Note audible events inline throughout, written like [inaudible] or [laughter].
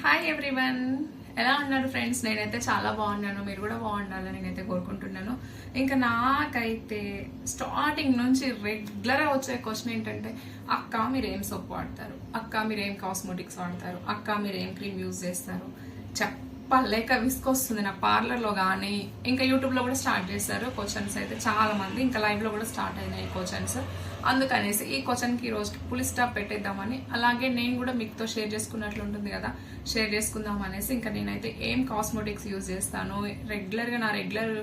Hi everyone ఎలా ఉన్నారు friends నేనైతే చాలా బాగున్నాను. మీరు కూడా బాగుండాలని నేనైతే కోరుకుంటున్నాను. ఇంకా నాకైతే స్టార్టింగ్ నుంచి రెగ్యులర్గా వచ్చే క్వశ్చన్ ఏంటంటే అక్క మీరు ఏం సోప్ వాడతారు? అక్క మీరు ఏం కాస్మెటిక్స్ వాడతారు? అక్క మీరు ఏం క్రీమ్ యూజ్ చేస్తారు? చెప్పలేక విసుకొస్తుంది నాకు పార్లర్లో కానీ ఇంకా యూట్యూబ్లో కూడా స్టార్ట్ చేశారు క్వశ్చన్స్ అయితే చాలా మంది. ఇంకా లైవ్లో కూడా స్టార్ట్ అయినాయి క్వశ్చన్స్. అందుకనేసి ఈ క్వశ్చన్కి ఈ రోజుకి పులి స్టాప్ పెట్టేద్దామని. అలాగే నేను కూడా మీతో షేర్ చేసుకున్నట్లు ఉంటుంది కదా షేర్ చేసుకుందాం అనేసి ఇంకా నేనైతే ఏం కాస్మెటిక్స్ యూజ్ చేస్తాను? రెగ్యులర్గా నా రెగ్యులర్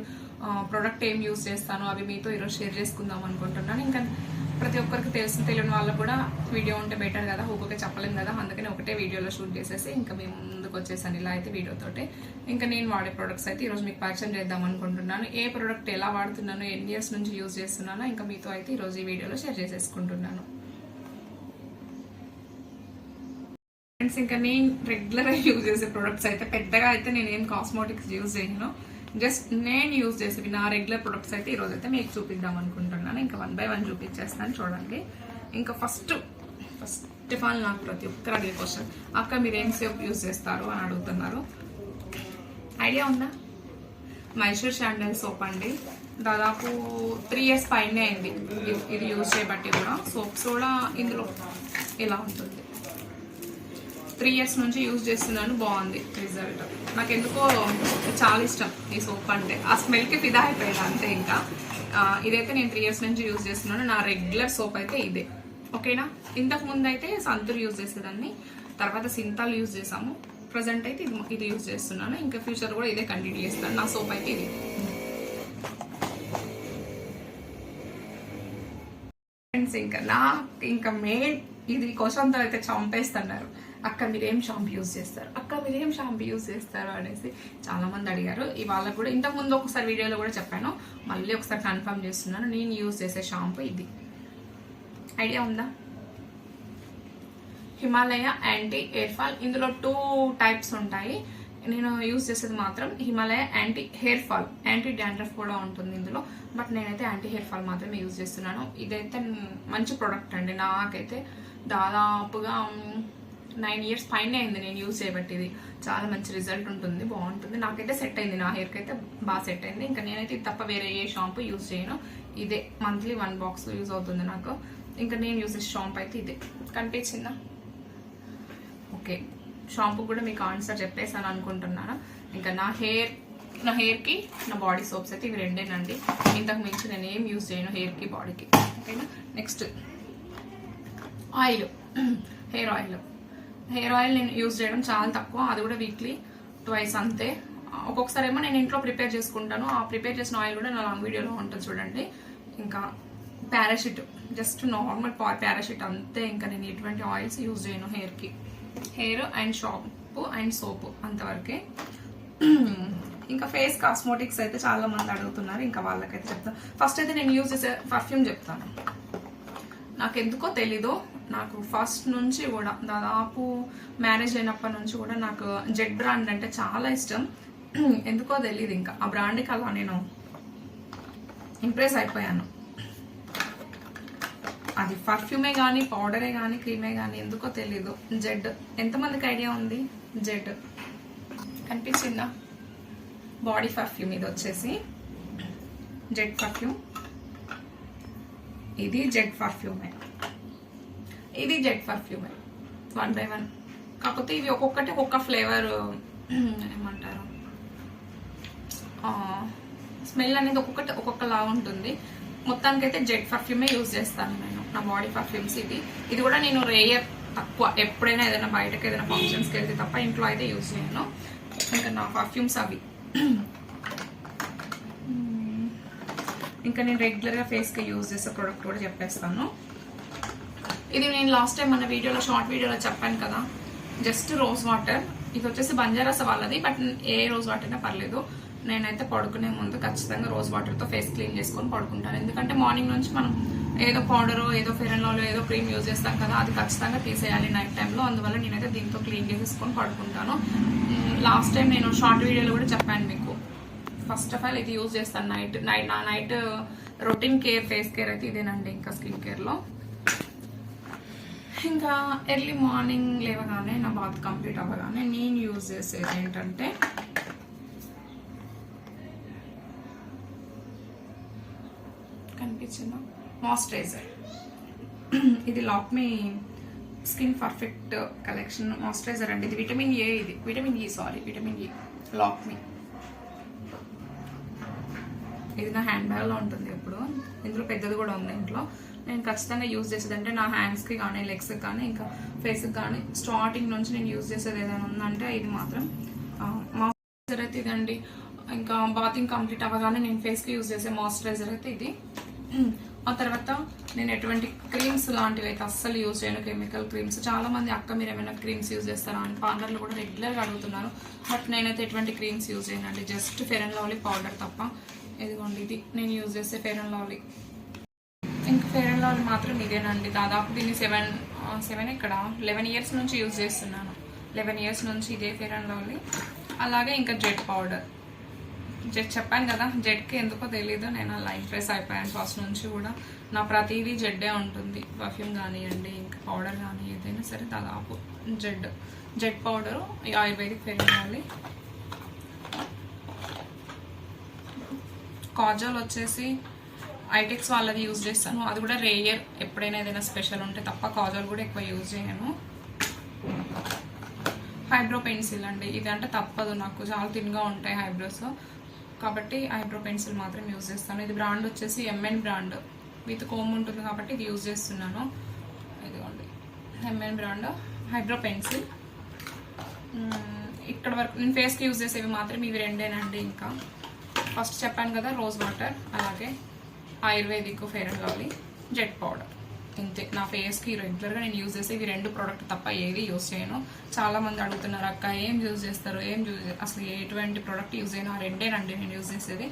ప్రోడక్ట్ ఏం యూజ్ చేస్తాను? అవి మీతో ఈరోజు షేర్ చేసుకుందాం అనుకుంటున్నాను. ఇంకా ప్రతి ఒక్కరికి తెలిసిన తెలియని వాళ్ళకు కూడా వీడియో ఉంటే బెటర్ కదా ఊరికే చెప్పలేము కదా. అందుకని ఒకటే వీడియోలో షూట్ చేసేసి ఇంకా మేము ముందుకు వచ్చేసాను ఇలా అయితే వీడియోతోటి ఇంకా నేను వాడే ప్రొడక్ట్స్ అయితే ఈరోజు మీకు పరిచయం చేద్దాం అనుకుంటున్నాను. ఏ ప్రోడక్ట్ ఎలా వాడుతున్నాను ఎన్ని ఇయర్స్ నుంచి యూజ్ చేస్తున్నానో ఇంకా మీతో అయితే ఈరోజు ఈ వీడియోలో షేర్ చేసేసుకుంటున్నాను. ఫ్రెండ్స్ ఇంకా నేను రెగ్యులర్గా యూజ్ చేసే ప్రొడక్ట్స్ అయితే పెద్దగా అయితే నేను ఏం కాస్మోటిక్స్ యూజ్ చేయను. జస్ట్ నేను యూజ్ చేసేవి నా రెగ్యులర్ ప్రొడక్ట్స్ అయితే ఈరోజు అయితే మీకు చూపిద్దాం అనుకుంటున్నాను. ఇంకా వన్ బై వన్ చూపించేస్తాను చూడండి. ఇంకా ఫస్ట్ ఫస్ట్ ఆఫ్ ఆల్ నాకు ప్రతి ఒక్కరు అడిగే క్వశ్చన్ అక్క మీరు ఏం సేపు యూజ్ చేస్తారు? అని అడుగుతున్నారు. ఐడియా ఉందా? మైసూర్ శాండల్ సోప్ అండి. దాదాపు త్రీ ఇయర్స్ పైన అయింది. ఇది యూజ్ చేయబట్టి కూడా. సోప్స్ కూడా ఇందులో ఇలా ఉంటుంది. త్రీ ఇయర్స్ నుంచి యూజ్ చేస్తున్నాను. బాగుంది. రిజల్ట్ నాకు ఎందుకో చాలా ఇష్టం ఈ సోప్ అంటే. ఆ స్మెల్కి ఫిదా అయిపోయాను అంతే ఇంకా. ఇదైతే నేను త్రీ ఇయర్స్ నుంచి యూజ్ చేస్తున్నాను. నా రెగ్యులర్ సోప్ అయితే ఇదే. ఓకేనా? ఇంతకు ముందు అయితే సంతూర్ యూజ్ చేసేదాన్ని. తర్వాత సింతాల్ యూజ్ చేసాము. ప్రజెంట్ అయితే ఇది ఇది యూజ్ చేస్తున్నాను. ఇంకా ఫ్యూచర్ కూడా ఇదే కంటిన్యూ చేస్తాను. నా సోప్ అయితే ఇది. ఫ్రెండ్స్ ఇంకా నా ఇంకా మెయిన్ ఇది క్వశ్చన్తో అయితే చంపేస్తున్నారు. అక్క మీరేం షాంపూ యూజ్ చేస్తారు? అక్క మీరేం షాంపూ యూజ్ చేస్తారు? అనేసి చాలా మంది అడిగారు. ఇవాళ కూడా ఇంతకుముందు ఒకసారి వీడియోలో కూడా చెప్పాను. మళ్ళీ ఒకసారి కన్ఫర్మ్ చేస్తున్నాను. నేను యూజ్ చేసే షాంపూ ఇది. ఐడియా ఉందా? Himalaya anti hair fall. ఇందులో టూ టైప్స్ ఉంటాయి. నేను యూజ్ చేసేది మాత్రం Himalaya anti hair fall. Anti dandruff కూడా ఉంటుంది ఇందులో. బట్ నేనైతే యాంటీ హెయిర్ ఫాల్ మాత్రమే యూజ్ చేస్తున్నాను. ఇదైతే మంచి ప్రోడక్ట్ అండి. నాకైతే దాదాపుగా నైన్ ఇయర్స్ ఫైన్ అయింది నేను యూజ్ చేయబట్టి ఇది చాలా మంచి రిజల్ట్ ఉంటుంది బాగుంటుంది. నాకైతే సెట్ అయింది నా హెయిర్కి అయితే బాగా సెట్ అయింది. ఇంకా నేనైతే ఇది తప్ప వేరే ఏ షాంపూ యూజ్ చేయను. ఇదే మంత్లీ వన్ బాక్స్ యూజ్ అవుతుంది నాకు. ఇంకా నేను యూజ్ చేసే షాంపూ అయితే ఇదే. కనిపించిందా? ఓకే. షాంపూ కూడా మీకు ఆన్సర్ చెప్పేసాను అనుకుంటున్నాను. ఇంకా నా హెయిర్ నా హెయిర్కి నా బాడీ సోప్స్ అయితే ఇవి రెండేనండి. ఇంతకు మించి నేను ఏం యూజ్ చేయను హెయిర్కి బాడీకి. ఓకేనా? Next. Oil. Hair oil. Hair oil నేను యూజ్ చేయడం చాలా తక్కువ. అది కూడా వీక్లీ ట్వైస్ అంతే. ఒక్కొక్కసారి ఏమో నేను ఇంట్లో ప్రిపేర్ చేసుకుంటాను. ఆ ప్రిపేర్ చేసిన ఆయిల్ కూడా నా లాంగ్ వీడియోలో ఉంటుంది చూడండి. ఇంకా పారాషూట్ జస్ట్ నార్మల్ పారాషూట్ అంతే. ఇంకా నేను ఎటువంటి ఆయిల్స్ యూజ్ చేయను హెయిర్కి. Hair and shampoo and soap అంతవరకే. ఇంకా ఫేస్ కాస్మోటిక్స్ అయితే చాలా మంది అడుగుతున్నారు. ఇంకా వాళ్ళకైతే చెప్తాను ఫస్ట్ అయితే నేను యూజ్ చేసే పర్ఫ్యూమ్ చెప్తాను. నాకు ఎందుకో తెలీదు. నాకు ఫస్ట్ నుంచి కూడా దాదాపు మ్యారేజ్ అయినప్పటి నుంచి కూడా నాకు జెడ్ బ్రాండ్ అంటే చాలా ఇష్టం. [clears throat] ఎందుకో తెలియదు ఇంకా. ఆ బ్రాండ్కి అలా నేను ఇంప్రెస్ అయిపోయాను. అది పర్ఫ్యూమే కానీ పౌడరే కానీ క్రీమే కానీ ఎందుకో తెలీదు. జెడ్. ఎంతమందికి ఐడియా ఉంది? జెడ్. కనిపించిందా? బాడీ పర్ఫ్యూమ్ ఇది వచ్చేసి. Z perfume. ఇది జెడ్ పర్ఫ్యూమే. ఇది జెడ్ పర్ఫ్యూమే. వన్ బై వన్ కాకపోతే ఇవి ఒక్కొక్కటి ఒక్కొక్క ఫ్లేవర్ ఏమంటారు? స్మెల్ అనేది ఒక్కొక్కటి ఒక్కొక్కలా ఉంటుంది. మొత్తానికైతే జెడ్ పర్ఫ్యూమే యూజ్ చేస్తాను నేను. నా బాడీ పర్ఫ్యూమ్స్ ఇది. ఇది కూడా నేను రేయర్ తక్కువ ఎప్పుడైనా ఏదైనా బయటకు ఏదైనా ఫంక్షన్స్కి వెళ్తే తప్ప ఇంట్లో అయితే యూజ్ చేయను. ఇంకా నా పర్ఫ్యూమ్స్ అవి. ఇంకా నేను రెగ్యులర్గా ఫేస్కి యూజ్ చేసే ప్రోడక్ట్ కూడా చెప్పేస్తాను. ఇది నేను లాస్ట్ టైం మన వీడియోలో షార్ట్ వీడియోలో చెప్పాను కదా. జస్ట్ రోజ్ వాటర్ ఇది వచ్చేసి బంజారాస వాళ్ళది బట్ ఏ రోజ్ వాటర్ అయినా పర్లేదు. నేనైతే పడుకునే ముందు ఖచ్చితంగా రోజ్ వాటర్తో ఫేస్ క్లీన్ చేసుకొని పడుకుంటాను. ఎందుకంటే మార్నింగ్ నుంచి మనం ఏదో పౌడర్ ఏదో ఫెరన్ ఏదో క్రీమ్ యూజ్ చేస్తాం కదా అది ఖచ్చితంగా తీసేయాలి నైట్ టైంలో అందువల్ల నేనైతే దీంతో క్లీన్ చేసేసుకొని పడుకుంటాను. లాస్ట్ టైం నేను షార్ట్ వీడియోలో కూడా చెప్పాను మీకు. ఫస్ట్ ఆఫ్ ఆల్ ఇది యూజ్ చేస్తాను నైట్ నైట్ నా night routine care face care అయితే ఇదేనండి ఇంకా స్కిన్ కేర్లో ఇంకా ఎర్లీ మార్నింగ్ లేవగానే నా బాత్ కంప్లీట్ అవ్వగానే నేను యూజ్ చేసేది ఏంటంటే కనిపించిందా? మాయిశ్చరైజర్. ఇది Lakme skin perfect collection. Moisturiser అండి. ఇది విటమిన్ ఏ ఇది. Vitamin E sorry. Vitamin E. Lakme ఇది నా హ్యాండ్ బ్యాగ్లో ఉంటుంది ఎప్పుడు. ఇందులో పెద్దది కూడా ఉంది ఇంట్లో. నేను ఖచ్చితంగా యూజ్ చేసేది అంటే నా హ్యాండ్స్కి కానీ లెగ్స్కి కానీ ఇంకా ఫేస్కి కానీ స్టార్టింగ్ నుంచి నేను యూజ్ చేసేది ఏదైనా ఉందంటే ఇది మాత్రం. మాయిశ్చరైజర్ అయితే ఇదండి. ఇంకా బాతింగ్ కంప్లీట్ అవ్వగానే నేను ఫేస్కి యూజ్ చేసే మాయిశ్చరైజర్ అయితే ఇది. ఆ తర్వాత నేను ఎటువంటి క్రీమ్స్ లాంటివి అయితే అస్సలు యూజ్ చేయను కెమికల్ క్రీమ్స్ చాలా మంది అక్క మీరు ఏమైనా క్రీమ్స్ యూజ్ చేస్తారా అని పార్లర్లు కూడా రెగ్యులర్గా అడుగుతున్నారు. బట్ నేనైతే ఎటువంటి క్రీమ్స్ యూజ్ చేయనండి. Just Fair and Lovely powder తప్ప. ఇదిగోండి ఇది నేను యూజ్ చేసే ఫెర్ అండ్ లవ్లీ ఇంకా ఫెయిర్ అండ్ లవ్లీ మాత్రం ఇదేనండి. దాదాపు దీన్ని సెవెన్ సెవెన్ ఇక్కడ లెవెన్ ఇయర్స్ నుంచి యూజ్ చేస్తున్నాను. లెవెన్ ఇయర్స్ నుంచి ఇదే ఫెయిర్ అండ్ లవ్లీ అలాగే ఇంకా జెట్ పౌడర్. జెట్ చెప్పాను కదా జెట్కి ఎందుకో తెలీదు. నేను అలా ఇంప్రెస్ అయిపోయాను ఫస్ట్ నుంచి కూడా. నా ప్రతిదీ జెడ్డే ఉంటుంది. పర్ఫ్యూమ్ కానివ్వండి ఇంకా పౌడర్ కానీ ఏదైనా సరే దాదాపు Z. Z powder ayurvedic Fair and Lovely kajal వచ్చేసి ఐటెక్స్ వాళ్ళది యూజ్ చేస్తాను. అది కూడా రేయర్. ఎప్పుడైనా ఏదైనా స్పెషల్ ఉంటే తప్ప కాజల్ కూడా ఎక్కువ యూజ్ చేయను. హైబ్రో పెన్సిల్ అండి. ఇది అంటే తప్పదు నాకు. చాలా థిన్గా ఉంటాయి హైబ్రోస్. కాబట్టి హైబ్రో పెన్సిల్ మాత్రం యూజ్ చేస్తాను. ఇది బ్రాండ్ వచ్చేసి ఎంఎన్ బ్రాండ్. విత్ కోమ్ ఉంటుంది కాబట్టి ఇది యూజ్ చేస్తున్నాను. ఇదిగోండి. MN brand eyebrow pencil. ఇక్కడ వరకు నేను ఫేస్కి యూజ్ చేసేవి మాత్రం ఇవి రెండేనండి ఇంకా. ఫస్ట్ చెప్పాను కదా రోజ్ వాటర్ అలాగే ayurvedic Fair and Lovely Z powder. ఇంతే. నా ఫేస్కి రెగ్యులర్గా నేను యూజ్ చేసే ఇవి రెండు ప్రోడక్ట్ తప్ప ఏది యూజ్ చేయను. చాలామంది అడుగుతున్నారు అక్క ఏం యూజ్ చేస్తారు? ఏం యూజ్ అసలు ఎటువంటి ప్రోడక్ట్ యూజ్ చేయను. ఆ రెండేనండి నేను యూజ్ చేసేది.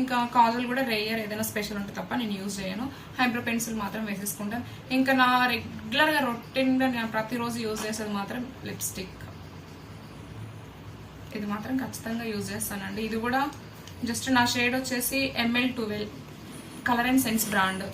ఇంకా కాజల్ కూడా రేయర్ ఏదైనా స్పెషల్ ఉంటే తప్ప నేను యూజ్ చేయను. హైబ్రో పెన్సిల్ మాత్రం వేసేసుకుంటాను ఇంకా నా రెగ్యులర్గా రొటీన్గా నేను ప్రతిరోజు యూజ్ చేసేది మాత్రం లిప్స్టిక్ ఇది మాత్రం ఖచ్చితంగా యూజ్ చేస్తానండి. ఇది కూడా జస్ట్ నా షేడ్ వచ్చేసి ML twelve colour and sense brand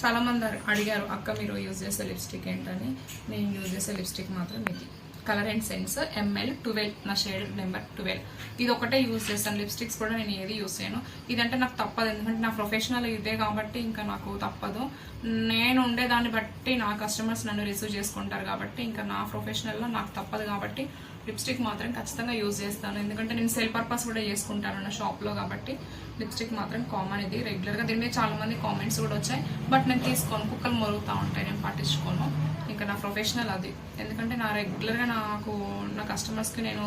చాలామంది అడిగారు అక్క మీరు యూజ్ చేసే లిప్స్టిక్ ఏంటని? నేను యూజ్ చేసే లిప్స్టిక్ మాత్రం ఇది Colour and Sense ML twelve నా షేడ్ నెంబర్ ట్వెల్వ్ ఇది ఒకటే యూజ్ చేస్తాను. లిప్స్టిక్స్ కూడా నేను ఏది యూజ్ చేయను. ఇదంటే నాకు తప్పదు. ఎందుకంటే నా ప్రొఫెషనల్ ఇదే కాబట్టి ఇంకా నాకు తప్పదు. నేను ఉండేదాన్ని బట్టి నా కస్టమర్స్ నన్ను రిసీవ్ చేసుకుంటారు కాబట్టి ఇంకా నా ప్రొఫెషనల్లో నాకు తప్పదు కాబట్టి లిప్స్టిక్ మాత్రం ఖచ్చితంగా యూజ్ చేస్తాను. ఎందుకంటే నేను సెల్ పర్పస్ కూడా చేసుకుంటాను నా షాప్లో కాబట్టి లిప్స్టిక్ మాత్రం కామన్ ఇది. రెగ్యులర్గా దీని మీద చాలా మంది కామెంట్స్ కూడా వచ్చాయి. బట్ నేను తీసుకోను. కుక్కలు మొరుగుతూ ఉంటాయి. నేను పట్టించుకోను. ఇంకా నా ప్రొఫెషనల్ అది. ఎందుకంటే నా రెగ్యులర్గా నాకు నా కస్టమర్స్కి నేను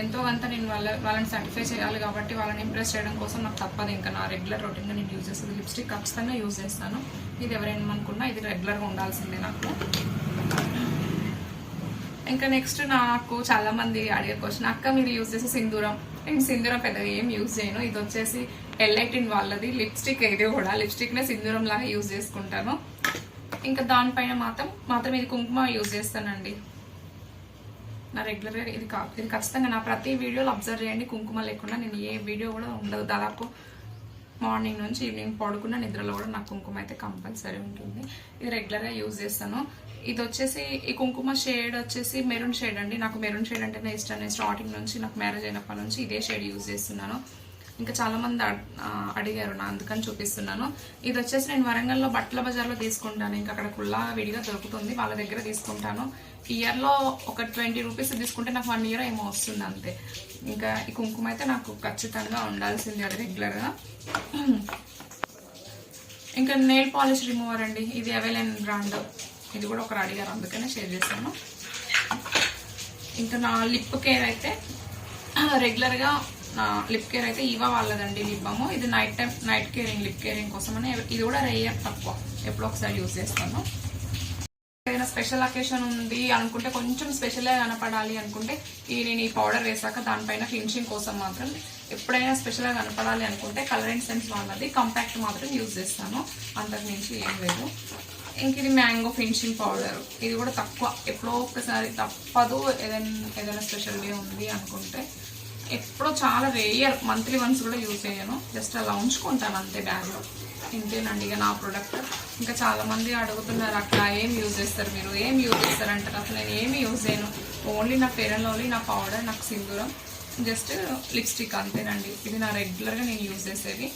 ఎంతో కొంత నేను వాళ్ళ వాళ్ళని సాటిస్ఫై చేయాలి కాబట్టి వాళ్ళని ఇంప్రెస్ చేయడం కోసం నాకు తప్పదు ఇంకా నా రెగ్యులర్ రొటీన్గా నేను యూజ్ చేస్తాను లిప్స్టిక్ ఖచ్చితంగా యూజ్ చేస్తాను. ఇది ఎవరేమనుకున్నా ఇది రెగ్యులర్గా ఉండాల్సిందే నాకు. ఇంకా నెక్స్ట్ నాకు చాలామంది అడిగే క్వశ్చన్ అక్క మీరు యూజ్ చేసే సింధూరం? నేను సింధూరం పెద్దగా ఏం యూజ్ చేయను. ఇది వచ్చేసి ఎల్ఐటిన్ వాళ్ళది. లిప్స్టిక్ ఇది కూడా లిప్స్టిక్నే సింధూరం లాగా యూజ్ చేసుకుంటాను. ఇంకా దానిపైన మాత్రం మాత్రం ఇది కుంకుమ యూజ్ చేస్తానండి. నా రెగ్యులర్గా ఇది కా ఇది ఖచ్చితంగా నా ప్రతి వీడియోలో అబ్జర్వ్ చేయండి. కుంకుమ లేకుండా నేను ఏ వీడియో కూడా ఉండదు. దాదాపు మార్నింగ్ నుంచి ఈవినింగ్ పడుకున్న నిద్రలో కూడా నాకు కుంకుమ అయితే కంపల్సరీ ఉంటుంది. ఇది రెగ్యులర్గా యూజ్ చేస్తాను. ఇది వచ్చేసి ఈ కుంకుమ షేడ్ వచ్చేసి మెరూన్ షేడ్ అండి. నాకు మెరూన్ షేడ్ అంటేనే ఇష్టం. నేను స్టార్టింగ్ నుంచి నాకు మ్యారేజ్ అయినప్పటి నుంచి ఇదే షేడ్ యూజ్ చేస్తున్నాను. ఇంకా చాలా మంది అడిగారు నా అందుకని చూపిస్తున్నాను. ఇది వచ్చేసి నేను వరంగల్లో బట్టల బజార్లో తీసుకుంటాను. ఇంకా అక్కడ కుల్లా విడిగా దొరుకుతుంది. వాళ్ళ దగ్గర తీసుకుంటాను. ఇయర్లో ఒక ట్వంటీ రూపీస్ తీసుకుంటే నాకు వన్ ఇయర్ ఏమో వస్తుంది అంతే. ఇంకా ఈ కుంకుమ అయితే నాకు ఖచ్చితంగా ఉండాల్సింది అది రెగ్యులర్గా. ఇంకా నెయిల్ పాలిష్ రిమూవర్ అండి. ఇది అవైలైన్ బ్రాండ్. ఇది కూడా ఒకరు అడిగారు. అందుకనే షేర్ చేశాను. ఇంకా నా లిప్ కేర్ అయితే రెగ్యులర్గా లిప్ కేర్ అయితే ఇవా వాళ్ళదండి లిప్ బామ్ ఇది night time night caring lip caring కోసం అని ఇది కూడా రేయర్ తక్కువ. ఎప్పుడో ఒకసారి యూజ్ చేస్తాను. ఏదైనా స్పెషల్ అకేషన్ ఉంది అనుకుంటే కొంచెం స్పెషల్గా కనపడాలి అనుకుంటే ఈ నేను ఈ పౌడర్ వేసాక దానిపైన ఫినిషింగ్ కోసం మాత్రం ఎప్పుడైనా స్పెషల్గా కనపడాలి అనుకుంటే కలర్ అండ్ సెన్స్ వాళ్ళది కాంపాక్ట్ మాత్రం యూజ్ చేస్తాను. అంతకు మించి ఏం లేదు. ఇంక ఇది మ్యాంగో ఫినిషింగ్ పౌడర్ ఇది కూడా తక్కువ. ఎప్పుడో ఒకసారి తప్పదు. ఏదైనా ఏదైనా స్పెషల్గా ఉంది అనుకుంటే. ఎప్పుడో చాలా రేయర్ మంత్లీ వన్స్ కూడా యూజ్ చేయను జస్ట్ అలా ఉంచుకుంటాను అంతే బ్యాగ్లో ఇంతేనండి ఇక నా ప్రోడక్ట్ ఇంకా చాలామంది అడుగుతున్నారు అట్లా ఏం యూజ్ చేస్తారు మీరు? ఏం యూజ్ చేస్తారు? అంటారు. అసలు నేను ఏమి యూజ్ చేయను. ఓన్లీ నా ఫెయిర్ ఓన్లీ నా పౌడర్ నాకు సింధూరం. జస్ట్ లిప్స్టిక్ అంతేనండి. ఇది నా రెగ్యులర్గా నేను యూజ్ చేసేది.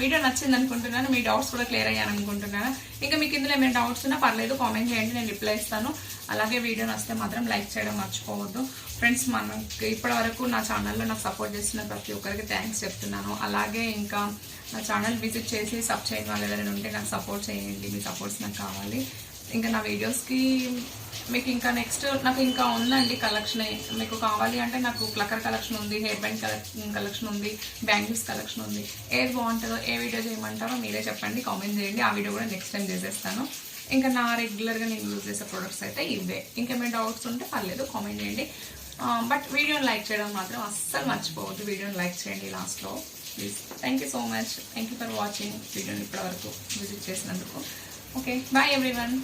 వీడియో నచ్చింది అనుకుంటున్నాను మీ డౌట్స్ కూడా క్లియర్ అయ్యాను అనుకుంటున్నాను. ఇంకా మీకు ఇందులో ఏమైనా డౌట్స్ ఉన్నా పర్లేదు కామెంట్ చేయండి నేను రిప్లై ఇస్తాను. అలాగే వీడియో నచ్చితే మాత్రం లైక్ చేయడం మర్చిపోవద్దు. ఫ్రెండ్స్ మనకి ఇప్పటి వరకు నా ఛానల్లో నాకు సపోర్ట్ చేసిన ప్రతి ఒక్కరికి థ్యాంక్స్ చెప్తున్నాను. అలాగే ఇంకా నా ఛానల్ విజిట్ చేసి సబ్ చేయని వాళ్ళు ఎవరైనా ఉంటే నాకు సపోర్ట్ చేయండి. మీ సపోర్ట్స్ నాకు కావాలి. ఇంకా నా వీడియోస్కి మీకు ఇంకా నెక్స్ట్ నాకు ఇంకా ఉందండి కలెక్షన్ మీకు కావాలి అంటే నాకు ప్లకర్ కలెక్షన్ ఉంది హెయిర్ బ్యాండ్ కలెక్షన్ కలెక్షన్ ఉంది బ్యాంగిల్స్ కలెక్షన్ ఉంది. ఏది బాగుంటుందో ఏ వీడియో చేయమంటారో మీరే చెప్పండి కామెంట్ చేయండి. ఆ వీడియో కూడా నెక్స్ట్ టైం చేసేస్తాను. ఇంకా నా రెగ్యులర్గా నేను యూజ్ చేసే ప్రొడక్ట్స్ అయితే ఇవే. ఇంకేమైనా డౌట్స్ ఉంటే పర్లేదు కామెంట్ చేయండి. బట్ వీడియోని లైక్ చేయడం మాత్రం అస్సలు మర్చిపోవద్దు. వీడియోని లైక్ చేయండి లాస్ట్లో please thank you so much thank you for watching వీడియోని ఇప్పటివరకు విజిట్ చేసినందుకు. Okay bye everyone